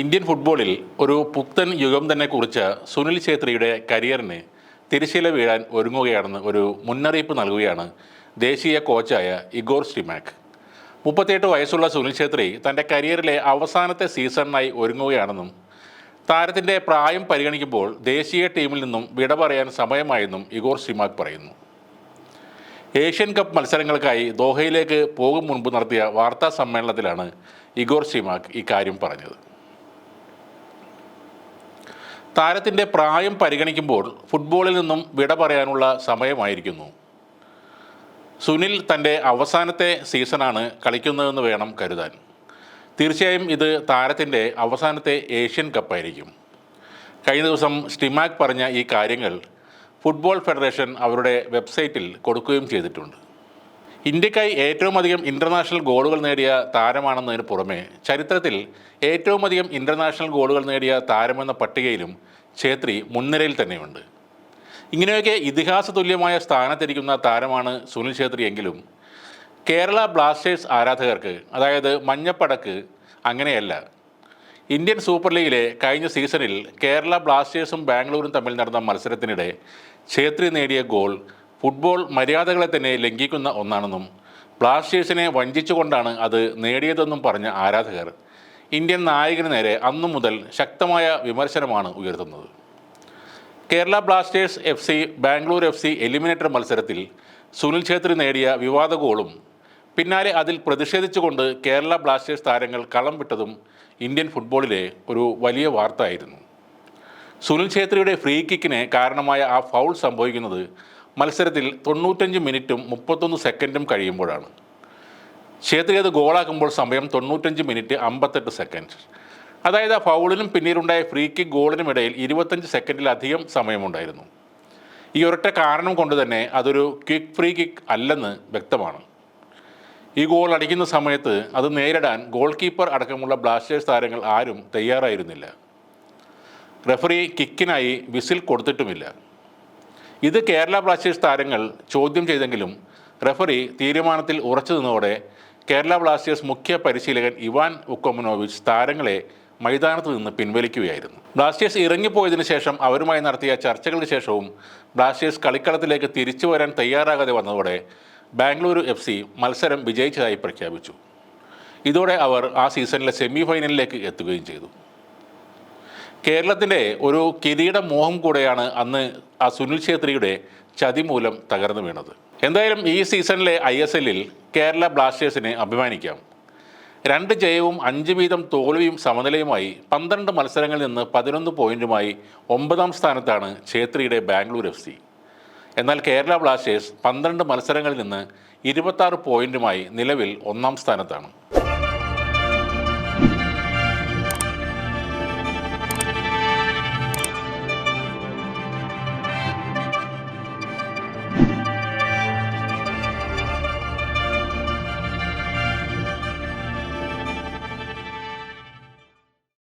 Indian ഫുട്ബോളിൽ ഒരു പുത്തൻ യുഗം തന്നെ കുറിച്ച സുനിൽ ഛേത്രിയുടെ കരിയറിന് തിരശ്ശീല വീഴാൻ ഒരുങ്ങുകയാണെന്ന് ഒരു മുന്നറിയിപ്പ് നൽകുകയാണ് ദേശീയ കോച്ചായ ഇഗോർ സ്റ്റിമാക് മുപ്പത്തിയെട്ട് വയസ്സുള്ള സുനിൽ ഛേത്രി തന്റെ കരിയറിലെ അവസാനത്തെ സീസണിനായി ഒരുങ്ങുകയാണെന്നും താരത്തിന്റെ പ്രായം പരിഗണിക്കുമ്പോൾ ദേശീയ ടീമിൽ നിന്നും വിട പറയാൻ സമയമായെന്നും ഇഗോർ സ്റ്റിമാക് പറയുന്നു. ഏഷ്യൻ കപ്പ് മത്സരങ്ങൾക്കായി ദോഹയിലേക്ക് പോകും മുൻപ് നടത്തിയ വാർത്താ സമ്മേളനത്തിലാണ് ഇഗോർ സിമാക് ഇക്കാര്യം പറഞ്ഞത്. താരത്തിന്റെ പ്രായം പരിഗണിക്കുമ്പോൾ ഫുട്ബോളിൽ നിന്നും വിട പറയാനുള്ള സമയമായിരിക്കുന്നു. സുനിൽ തന്റെ അവസാനത്തെ സീസണാണ് കളിക്കുന്നതെന്ന് വേണം കരുതാൻ. തീർച്ചയായും ഇത് താരത്തിന്റെ അവസാനത്തെ ഏഷ്യൻ കപ്പായിരിക്കും. കഴിഞ്ഞ ദിവസം സ്റ്റിമാക് പറഞ്ഞ ഈ കാര്യങ്ങൾ ഫുട്ബോൾ ഫെഡറേഷൻ അവരുടെ വെബ്സൈറ്റിൽ കൊടുക്കുകയും ചെയ്തിട്ടുണ്ട്. ഇന്ത്യക്കായി ഏറ്റവും അധികം ഇന്റർനാഷണൽ ഗോളുകൾ നേടിയ താരമാണെന്നതിന് പുറമെ ചരിത്രത്തിൽ ഏറ്റവും അധികം ഇന്റർനാഷണൽ ഗോളുകൾ നേടിയ താരമെന്ന പട്ടികയിലും ഛേത്രി മുൻനിരയിൽ തന്നെയുണ്ട്. ഇങ്ങനെയൊക്കെ ഇതിഹാസ തുല്യമായ സ്ഥാനത്തിരിക്കുന്ന താരമാണ് സുനിൽ ഛേത്രി എങ്കിലും കേരള ബ്ലാസ്റ്റേഴ്സ് ആരാധകർക്ക് അതായത് മഞ്ഞപ്പടക്ക് അങ്ങനെയല്ല. ഇന്ത്യൻ സൂപ്പർ ലീഗിലെ കഴിഞ്ഞ സീസണിൽ കേരള ബ്ലാസ്റ്റേഴ്സും ബാംഗ്ലൂരും തമ്മിൽ നടന്ന മത്സരത്തിനിടെ ഛേത്രി നേടിയ ഗോൾ ഫുട്ബോൾ മര്യാദകളെ തന്നെ ലംഘിക്കുന്ന ഒന്നാണെന്നും ബ്ലാസ്റ്റേഴ്സിനെ വഞ്ചിച്ചുകൊണ്ടാണ് അത് നേടിയതെന്നും പറഞ്ഞ ആരാധകർ ഇന്ത്യൻ നായകന് നേരെ അന്നു മുതൽ ശക്തമായ വിമർശനമാണ് ഉയർത്തുന്നത്. Kerala Blasters F C Bangalore F C eliminator മത്സരത്തിൽ സുനിൽ ഛേത്രി നേടിയ വിവാദ ഗോളും പിന്നാലെ അതിൽ പ്രതിഷേധിച്ചുകൊണ്ട് കേരള ബ്ലാസ്റ്റേഴ്സ് താരങ്ങൾ കളം വിട്ടതും ഇന്ത്യൻ ഫുട്ബോളിലെ ഒരു വലിയ വാർത്തയായിരുന്നു. സുനിൽ ഛേത്രിയുടെ ഫ്രീ കിക്കിന് കാരണമായ ആ ഫൗൾ സംഭവിക്കുന്നത് മത്സരത്തിൽ തൊണ്ണൂറ്റഞ്ച് മിനിറ്റും മുപ്പത്തൊന്ന് സെക്കൻഡും കഴിയുമ്പോഴാണ്. ഛേത്രി അത് ഗോളാക്കുമ്പോൾ സമയം തൊണ്ണൂറ്റഞ്ച് മിനിറ്റ് അമ്പത്തെട്ട് സെക്കൻഡ്. അതായത് ആ ഫൗളിനും പിന്നീടുണ്ടായ ഫ്രീ കിക്ക് ഗോളിനും ഇടയിൽ ഇരുപത്തഞ്ച് സെക്കൻഡിലധികം സമയമുണ്ടായിരുന്നു. ഈ ഒരൊറ്റ കാരണം കൊണ്ട് തന്നെ അതൊരു ക്വിക്ക് ഫ്രീ കിക്ക് അല്ലെന്ന് വ്യക്തമാണ്. ഈ ഗോൾ അടിക്കുന്ന സമയത്ത് അത് നേരിടാൻ ഗോൾ കീപ്പർ അടക്കമുള്ള ബ്ലാസ്റ്റേഴ്സ് താരങ്ങൾ ആരും തയ്യാറായിരുന്നില്ല. റെഫറി കിക്കിനായി വിസിൽ കൊടുത്തിട്ടുമില്ല. ഇത് കേരള ബ്ലാസ്റ്റേഴ്സ് താരങ്ങൾ ചോദ്യം ചെയ്തെങ്കിലും റെഫറി തീരുമാനത്തിൽ ഉറച്ചു നിന്നതോടെ കേരള ബ്ലാസ്റ്റേഴ്സ് മുഖ്യ പരിശീലകൻ ഇവാൻ ഉക്കോമനോവിച്ച് താരങ്ങളെ മൈതാനത്ത് നിന്ന് പിൻവലിക്കുകയായിരുന്നു. ബ്ലാസ്റ്റേഴ്സ് ഇറങ്ങിപ്പോയതിനു ശേഷം അവരുമായി നടത്തിയ ചർച്ചകൾക്ക് ശേഷവും ബ്ലാസ്റ്റേഴ്സ് കളിക്കളത്തിലേക്ക് തിരിച്ചു വരാൻ തയ്യാറാകാതെ വന്നതോടെ ബാംഗ്ലൂരു എഫ് സി മത്സരം വിജയിച്ചതായി പ്രഖ്യാപിച്ചു. ഇതോടെ അവർ ആ സീസണിലെ സെമി ഫൈനലിലേക്ക് എത്തുകയും ചെയ്തു. കേരളത്തിന്റെ ഒരു കിരീട മോഹം കൂടെയാണ് അന്ന് ആ സുനിൽ ഛേത്രിയുടെ ചതി മൂലം തകർന്നു വീണത്. എന്തായാലും ഈ സീസണിലെ ഐ എസ് എല്ലിൽ കേരള ബ്ലാസ്റ്റേഴ്സിനെ അഭിമാനിക്കാം. രണ്ട് ജയവും അഞ്ച് വീതം തോൽവിയും സമനിലയുമായി പന്ത്രണ്ട് മത്സരങ്ങളിൽ നിന്ന് പതിനൊന്ന് പോയിന്റുമായി ഒമ്പതാം സ്ഥാനത്താണ് ഛേത്രിയുടെ ബാംഗ്ലൂർ എഫ് സി. എന്നാൽ കേരള ബ്ലാസ്റ്റേഴ്സ് പന്ത്രണ്ട് മത്സരങ്ങളിൽ നിന്ന് ഇരുപത്താറ് പോയിന്റുമായി നിലവിൽ ഒന്നാം സ്ഥാനത്താണ്.